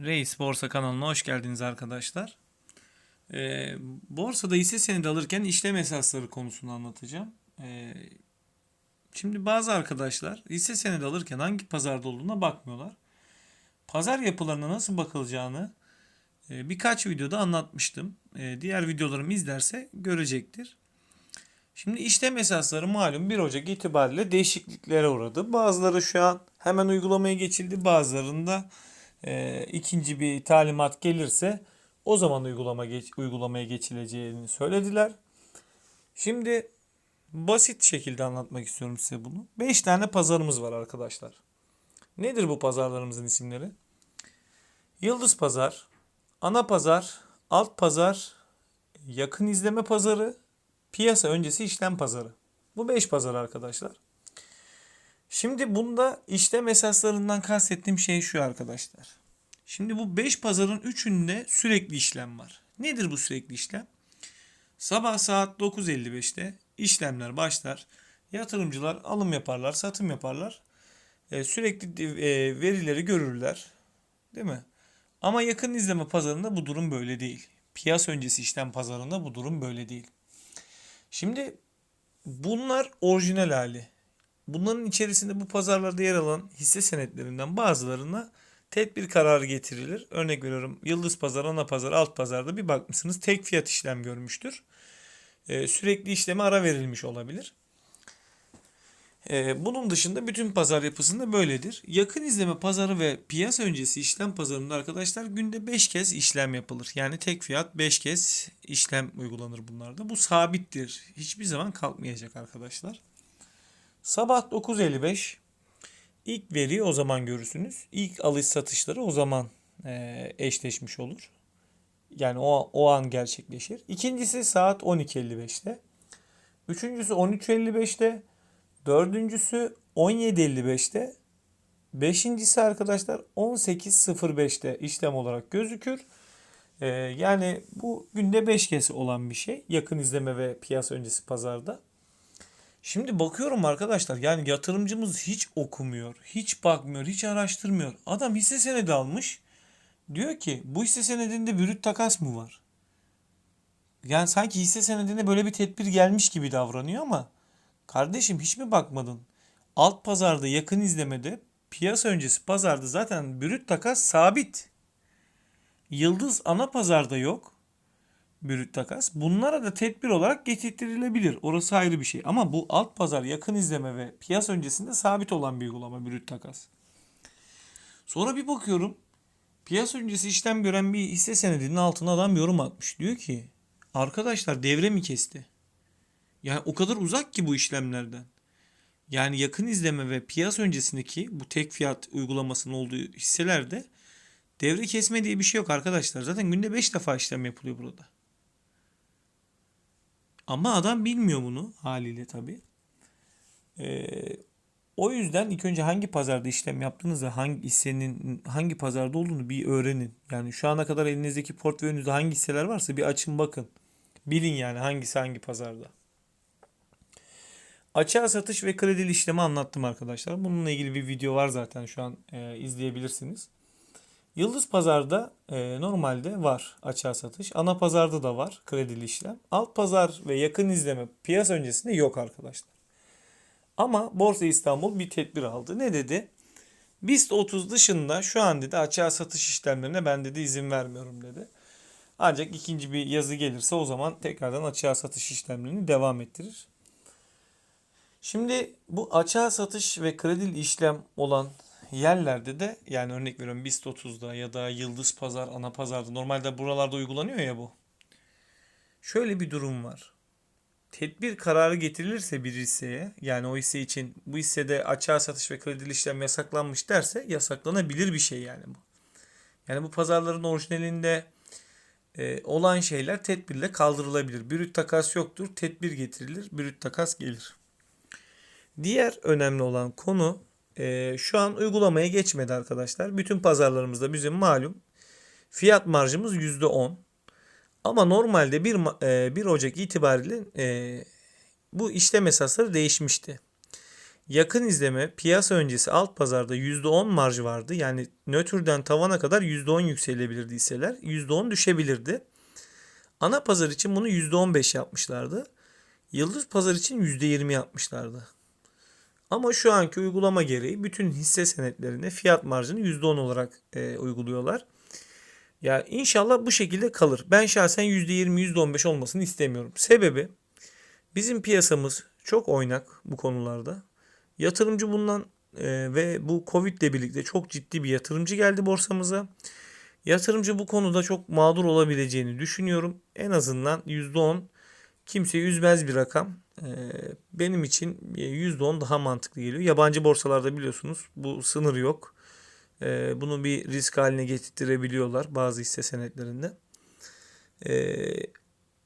Reis Borsa kanalına hoş geldiniz arkadaşlar. Ee, borsada hisse senedi alırken işlem esasları konusunu anlatacağım. Ee, şimdi bazı arkadaşlar hisse senedi alırken hangi pazarda olduğuna bakmıyorlar. Pazar yapılarına nasıl bakılacağını e, birkaç videoda anlatmıştım. E, diğer videolarımı izlerse görecektir. Şimdi işlem esasları malum 1 Ocak itibariyle değişikliklere uğradı. Bazıları şu an hemen uygulamaya geçildi. Bazılarında e, ikinci bir talimat gelirse o zaman uygulama geç, uygulamaya geçileceğini söylediler. Şimdi basit şekilde anlatmak istiyorum size bunu. 5 tane pazarımız var arkadaşlar. Nedir bu pazarlarımızın isimleri? Yıldız Pazar, Ana Pazar, Alt Pazar, Yakın İzleme Pazarı, Piyasa Öncesi İşlem Pazarı. Bu 5 pazar arkadaşlar. Şimdi bunda işlem esaslarından kastettiğim şey şu arkadaşlar. Şimdi bu 5 pazarın 3'ünde sürekli işlem var. Nedir bu sürekli işlem? Sabah saat 9.55'te işlemler başlar. Yatırımcılar alım yaparlar, satım yaparlar. E, sürekli e, verileri görürler. Değil mi? Ama yakın izleme pazarında bu durum böyle değil. Piyasa öncesi işlem pazarında bu durum böyle değil. Şimdi bunlar orijinal hali. Bunların içerisinde bu pazarlarda yer alan hisse senetlerinden bazılarına tedbir kararı getirilir. Örnek veriyorum Yıldız Pazar, Ana Pazar, Alt Pazar'da bir bakmışsınız tek fiyat işlem görmüştür. Ee, sürekli işleme ara verilmiş olabilir. Ee, bunun dışında bütün pazar yapısında böyledir. Yakın izleme pazarı ve piyasa öncesi işlem pazarında arkadaşlar günde 5 kez işlem yapılır. Yani tek fiyat 5 kez işlem uygulanır bunlarda. Bu sabittir. Hiçbir zaman kalkmayacak arkadaşlar. Sabah 9.55 ilk veriyi o zaman görürsünüz. İlk alış satışları o zaman e, eşleşmiş olur. Yani o, o an gerçekleşir. İkincisi saat 12.55'te. Üçüncüsü 13.55'te. Dördüncüsü 17.55'te. Beşincisi arkadaşlar 18.05'te işlem olarak gözükür. Ee, yani bu günde 5 kez olan bir şey. Yakın izleme ve piyasa öncesi pazarda. Şimdi bakıyorum arkadaşlar yani yatırımcımız hiç okumuyor, hiç bakmıyor, hiç araştırmıyor. Adam hisse senedi almış. Diyor ki bu hisse senedinde brüt takas mı var? Yani sanki hisse senedine böyle bir tedbir gelmiş gibi davranıyor ama kardeşim hiç mi bakmadın? Alt pazarda yakın izlemede piyasa öncesi pazarda zaten brüt takas sabit. Yıldız ana pazarda yok brüt takas. Bunlara da tedbir olarak getirtilebilir. Orası ayrı bir şey. Ama bu alt pazar yakın izleme ve piyasa öncesinde sabit olan bir uygulama brüt takas. Sonra bir bakıyorum. Piyasa öncesi işlem gören bir hisse senedinin altına adam yorum atmış. Diyor ki arkadaşlar devre mi kesti? Yani o kadar uzak ki bu işlemlerden. Yani yakın izleme ve piyasa öncesindeki bu tek fiyat uygulamasının olduğu hisselerde devre kesme diye bir şey yok arkadaşlar. Zaten günde 5 defa işlem yapılıyor burada. Ama adam bilmiyor bunu haliyle tabii. Ee, o yüzden ilk önce hangi pazarda işlem yaptığınızda hangi hissenin hangi pazarda olduğunu bir öğrenin. Yani şu ana kadar elinizdeki portföyünüzde hangi hisseler varsa bir açın bakın. Bilin yani hangisi hangi pazarda. Açığa satış ve kredili işlemi anlattım arkadaşlar. Bununla ilgili bir video var zaten şu an e, izleyebilirsiniz. Yıldız Pazar'da e, normalde var açığa satış. Ana pazarda da var kredili işlem. Alt pazar ve yakın izleme piyasa öncesinde yok arkadaşlar. Ama Borsa İstanbul bir tedbir aldı. Ne dedi? BIST 30 dışında şu an dedi açığa satış işlemlerine ben dedi izin vermiyorum dedi. Ancak ikinci bir yazı gelirse o zaman tekrardan açığa satış işlemlerini devam ettirir. Şimdi bu açığa satış ve kredili işlem olan yerlerde de yani örnek veriyorum BIST 30'da ya da Yıldız Pazar, Ana Pazar'da normalde buralarda uygulanıyor ya bu. Şöyle bir durum var. Tedbir kararı getirilirse bir hisseye yani o hisse için bu hissede açığa satış ve kredili işlem yasaklanmış derse yasaklanabilir bir şey yani bu. Yani bu pazarların orijinalinde e, olan şeyler tedbirle kaldırılabilir. Brüt takas yoktur. Tedbir getirilir. Brüt takas gelir. Diğer önemli olan konu e, şu an uygulamaya geçmedi arkadaşlar. Bütün pazarlarımızda bizim malum fiyat marjımız %10. Ama normalde 1, e, 1 Ocak itibariyle e, bu işlem esasları değişmişti. Yakın izleme piyasa öncesi alt pazarda %10 marj vardı. Yani nötrden tavana kadar %10 yükselebilirdi hisseler. %10 düşebilirdi. Ana pazar için bunu %15 yapmışlardı. Yıldız pazar için %20 yapmışlardı. Ama şu anki uygulama gereği bütün hisse senetlerine fiyat marjını %10 olarak e, uyguluyorlar. Ya inşallah bu şekilde kalır. Ben şahsen %20, %15 olmasını istemiyorum. Sebebi bizim piyasamız çok oynak bu konularda. Yatırımcı bundan e, ve bu Covid ile birlikte çok ciddi bir yatırımcı geldi borsamıza. Yatırımcı bu konuda çok mağdur olabileceğini düşünüyorum. En azından %10 kimseyi üzmez bir rakam. E, benim için %10 daha mantıklı geliyor. Yabancı borsalarda biliyorsunuz bu sınır yok. E, bunu bir risk haline getirtirebiliyorlar bazı hisse senetlerinde. E,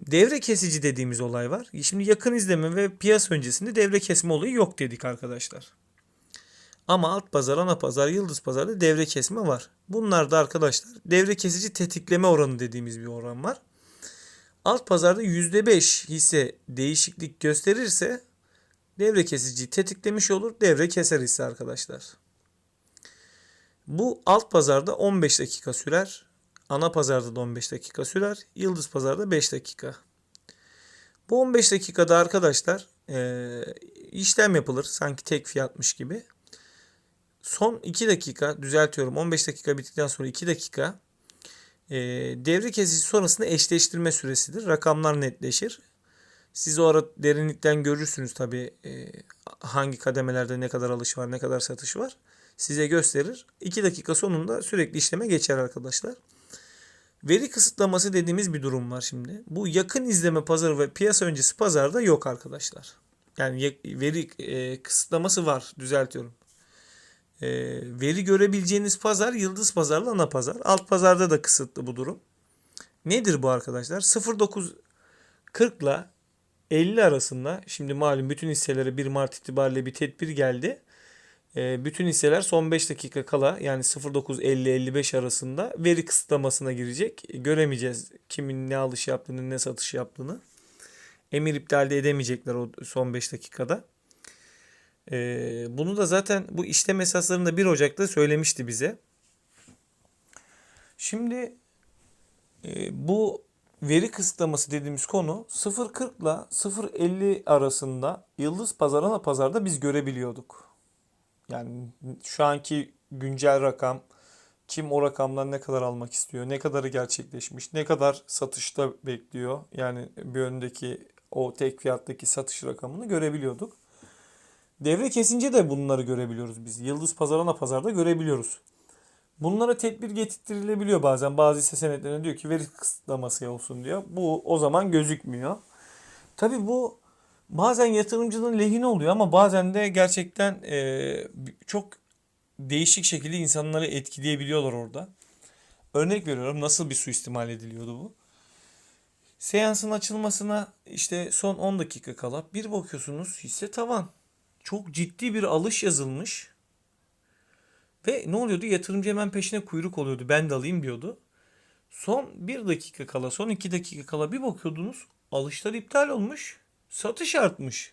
devre kesici dediğimiz olay var. Şimdi yakın izleme ve piyasa öncesinde devre kesme olayı yok dedik arkadaşlar. Ama alt pazar, ana pazar, yıldız pazarda devre kesme var. Bunlar da arkadaşlar devre kesici tetikleme oranı dediğimiz bir oran var. Alt pazarda %5 hisse değişiklik gösterirse devre kesici tetiklemiş olur. Devre keser hisse arkadaşlar. Bu alt pazarda 15 dakika sürer. Ana pazarda da 15 dakika sürer. Yıldız pazarda 5 dakika. Bu 15 dakikada arkadaşlar e, işlem yapılır. Sanki tek fiyatmış gibi. Son 2 dakika düzeltiyorum 15 dakika bittikten sonra 2 dakika e, devre kesici sonrasında eşleştirme süresidir. Rakamlar netleşir. Siz o ara derinlikten görürsünüz tabi e, hangi kademelerde ne kadar alış var ne kadar satış var. Size gösterir. 2 dakika sonunda sürekli işleme geçer arkadaşlar. Veri kısıtlaması dediğimiz bir durum var şimdi. Bu yakın izleme pazarı ve piyasa öncesi pazarda yok arkadaşlar. Yani veri e, kısıtlaması var düzeltiyorum. E, veri görebileceğiniz pazar yıldız pazarla ana pazar. Alt pazarda da kısıtlı bu durum. Nedir bu arkadaşlar? 0.940 ile 50 arasında şimdi malum bütün hisselere 1 Mart itibariyle bir tedbir geldi. E, bütün hisseler son 5 dakika kala yani 09.50-55 arasında veri kısıtlamasına girecek. Göremeyeceğiz kimin ne alış yaptığını ne satış yaptığını. Emir iptal de edemeyecekler o son 5 dakikada. Ee, bunu da zaten bu işlem esaslarında 1 Ocak'ta söylemişti bize. Şimdi e, bu veri kısıtlaması dediğimiz konu 0.40 ile 0.50 arasında yıldız pazarına pazarda biz görebiliyorduk. Yani şu anki güncel rakam kim o rakamdan ne kadar almak istiyor, ne kadarı gerçekleşmiş, ne kadar satışta bekliyor. Yani bir öndeki o tek fiyattaki satış rakamını görebiliyorduk. Devre kesince de bunları görebiliyoruz biz. Yıldız pazarına pazarda görebiliyoruz. Bunlara tedbir getirtilebiliyor bazen. Bazı hisse senetlerine diyor ki veri kısıtlaması olsun diyor. Bu o zaman gözükmüyor. Tabi bu bazen yatırımcının lehine oluyor ama bazen de gerçekten e, çok değişik şekilde insanları etkileyebiliyorlar orada. Örnek veriyorum nasıl bir suistimal ediliyordu bu. Seansın açılmasına işte son 10 dakika kala bir bakıyorsunuz hisse tavan çok ciddi bir alış yazılmış. Ve ne oluyordu? Yatırımcı hemen peşine kuyruk oluyordu. Ben de alayım diyordu. Son bir dakika kala, son iki dakika kala bir bakıyordunuz. Alışlar iptal olmuş. Satış artmış.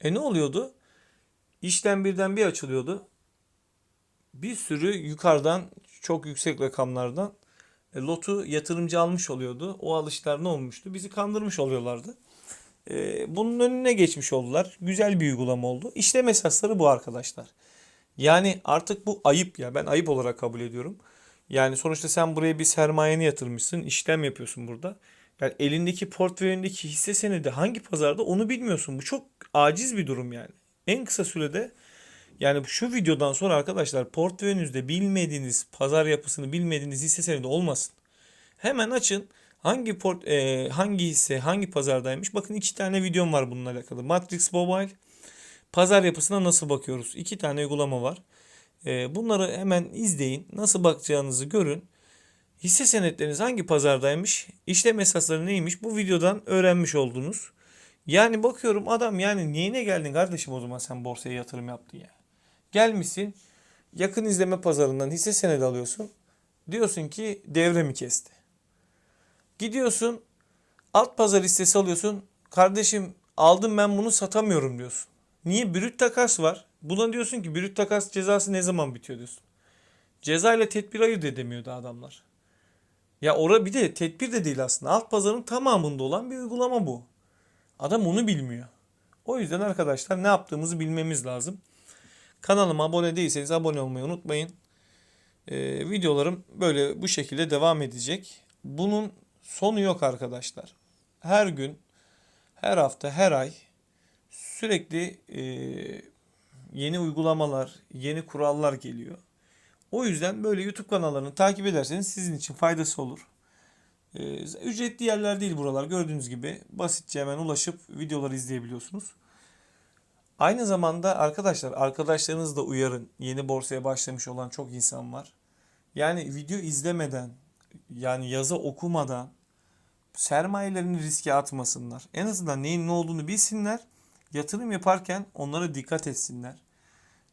E ne oluyordu? İşlem birden bir açılıyordu. Bir sürü yukarıdan çok yüksek rakamlardan e, lotu yatırımcı almış oluyordu. O alışlar ne olmuştu? Bizi kandırmış oluyorlardı. E, bunun önüne geçmiş oldular. Güzel bir uygulama oldu. İşlem esasları bu arkadaşlar. Yani artık bu ayıp ya. Ben ayıp olarak kabul ediyorum. Yani sonuçta sen buraya bir sermayeni yatırmışsın. işlem yapıyorsun burada. Yani elindeki portföyündeki hisse senedi hangi pazarda onu bilmiyorsun. Bu çok aciz bir durum yani. En kısa sürede yani şu videodan sonra arkadaşlar portföyünüzde bilmediğiniz pazar yapısını bilmediğiniz hisse senedi olmasın. Hemen açın. Hangi port e, hangi hisse hangi pazardaymış? Bakın iki tane videom var bununla alakalı. Matrix Mobile pazar yapısına nasıl bakıyoruz? İki tane uygulama var. E, bunları hemen izleyin. Nasıl bakacağınızı görün. Hisse senetleriniz hangi pazardaymış? İşlem esasları neymiş? Bu videodan öğrenmiş oldunuz. Yani bakıyorum adam yani neyine geldin kardeşim o zaman sen borsaya yatırım yaptın ya. Gelmişsin yakın izleme pazarından hisse senedi alıyorsun. Diyorsun ki devre mi kesti? Gidiyorsun alt pazar hissesi alıyorsun. Kardeşim aldım ben bunu satamıyorum diyorsun. Niye? Brüt takas var. Buna diyorsun ki brüt takas cezası ne zaman bitiyor diyorsun. Ceza ile tedbir ayırt edemiyordu adamlar. Ya ora bir de tedbir de değil aslında. Alt pazarın tamamında olan bir uygulama bu. Adam onu bilmiyor. O yüzden arkadaşlar ne yaptığımızı bilmemiz lazım. Kanalıma abone değilseniz abone olmayı unutmayın. Ee, videolarım böyle bu şekilde devam edecek. Bunun sonu yok arkadaşlar. Her gün, her hafta, her ay sürekli e, yeni uygulamalar, yeni kurallar geliyor. O yüzden böyle YouTube kanallarını takip ederseniz sizin için faydası olur. Ee, ücretli yerler değil buralar. Gördüğünüz gibi basitçe hemen ulaşıp videoları izleyebiliyorsunuz. Aynı zamanda arkadaşlar arkadaşlarınızı da uyarın. Yeni borsaya başlamış olan çok insan var. Yani video izlemeden yani yazı okumadan sermayelerini riske atmasınlar. En azından neyin ne olduğunu bilsinler. Yatırım yaparken onlara dikkat etsinler.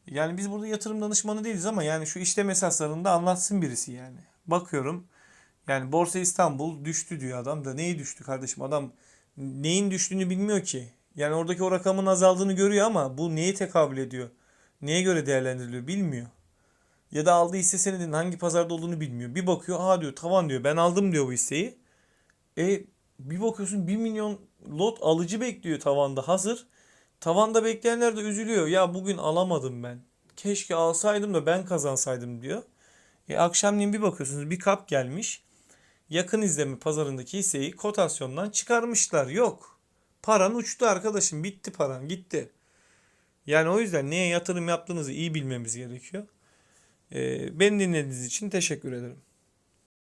Yani biz burada yatırım danışmanı değiliz ama yani şu işlem esaslarını da anlatsın birisi yani. Bakıyorum yani Borsa İstanbul düştü diyor adam da neyi düştü kardeşim adam neyin düştüğünü bilmiyor ki. Yani oradaki o rakamın azaldığını görüyor ama bu neye tekabül ediyor? Neye göre değerlendiriliyor bilmiyor. Ya da aldığı hisse senedinin hangi pazarda olduğunu bilmiyor. Bir bakıyor aa diyor tavan diyor ben aldım diyor bu hisseyi. E bir bakıyorsun 1 milyon lot alıcı bekliyor tavanda hazır. Tavanda bekleyenler de üzülüyor. Ya bugün alamadım ben. Keşke alsaydım da ben kazansaydım diyor. E akşamleyin bir bakıyorsunuz bir kap gelmiş. Yakın izleme pazarındaki hisseyi kotasyondan çıkarmışlar. Yok. Paran uçtu arkadaşım. Bitti paran gitti. Yani o yüzden neye yatırım yaptığınızı iyi bilmemiz gerekiyor. E, beni dinlediğiniz için teşekkür ederim.